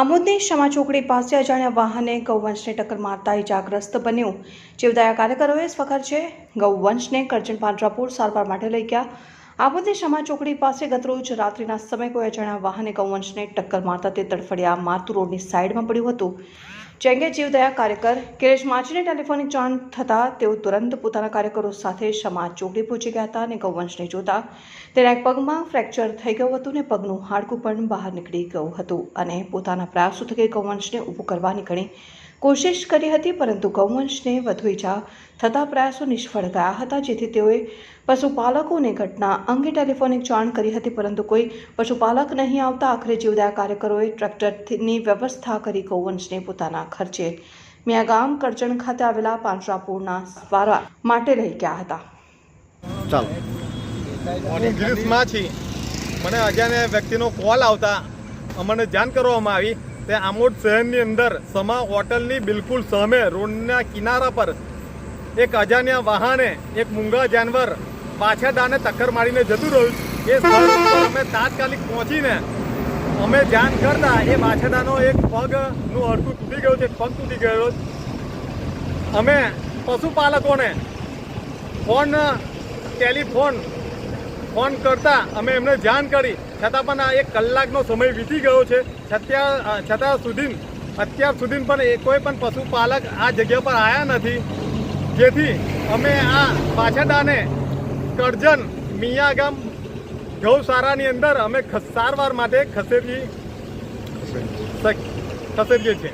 આમોદની ક્ષમા ચોકડી પાસે અજાણ્યા વાહને ગૌવંશને ટક્કર મારતા ઇજાગ્રસ્ત બન્યું. જીવદયા કાર્યકરોએ સ્વખર છે ગૌવંશને કરજણ પાંજરાપુર સારવાર માટે લઈ ગયા. આમોદની ક્ષમા ચોકડી પાસે ગતરોજ રાત્રિના સમયે કોઈ અજાણ્યા વાહને ગૌવંશને ટક્કર મારતા તે તડફડિયા મારતું રોડની સાઈડમાં પડ્યું હતું. જેંગે જીવદયા કાર્યકર કિરેશ માછીને ટેલિફોનિક જાણ થતાં તેઓ તુરંત પોતાના કાર્યકરો સાથે સમાજ ચોકડી પહોંચી ગયા હતા અને ગૌવંશને જોતા તેના એક પગમાં ફ્રેક્ચર થઈ ગયું હતું અને પગનું હાડકું પણ બહાર નીકળી ગયું હતું અને પોતાના પ્રયાસો થકી ગૌવંશને ઊભું કરવાની ઘણી કોશિશ કરી હતી પરંતુ ગૌવંશને વધુ ઈજા થતા પ્રયાસો નિષ્ફળ ગયા હતા જેથી તેઓએ પશુપાલકોને ઘટના અંગે ટેલિફોનિક જાણ કરી હતી પરંતુ કોઈ પશુપાલક નહીં આવતા આખરે જીવદયા કાર્યકરોએ ટ્રેક્ટરની વ્યવસ્થા કરી ગૌવંશને પોતાના ખર્ચે મિયાગામ કરજણ ખાતે આવેલા પાંજરાપુરના સ્વારા માટે લઈ ગયા હતા. ચાલો. મને અજાણ્યા વ્યક્તિનો કોલ આવતા અમને જાણ કરવામાં આવી. તે આમોદ શહેરની અંદર સમા હોટલની બિલકુલ સામે રોડના કિનારા પર એક અજાણ્યા વાહને એક મૂંગા જાનવર પાછા દાને ટક્કર મારીને જતું રહ્યું એ સ્થળ અમે તાત્કાલિક પહોંચીને અમે જાણ કરતા એ બાછડાનો એક પગનું અડધું તૂટી ગયું છે પગ તૂટી ગયો અમે પશુપાલકોને ફોન, ટેલિફોન ફોન કરતા અમે એમને જાણ કરી. છતાં પણ આ એક કલાકનો સમય વીતી ગયો છે. છતાં છતાં સુધી અત્યાર સુધી પણ એ કોઈ પણ પશુપાલક આ જગ્યા પર આવ્યા નથી. જેથી અમે આ પાછાડાને કરજન મિયા ગામ ગૌશાળાની અંદર અમે સારવાર માટે ખસેડી ખસેડીએ છીએ.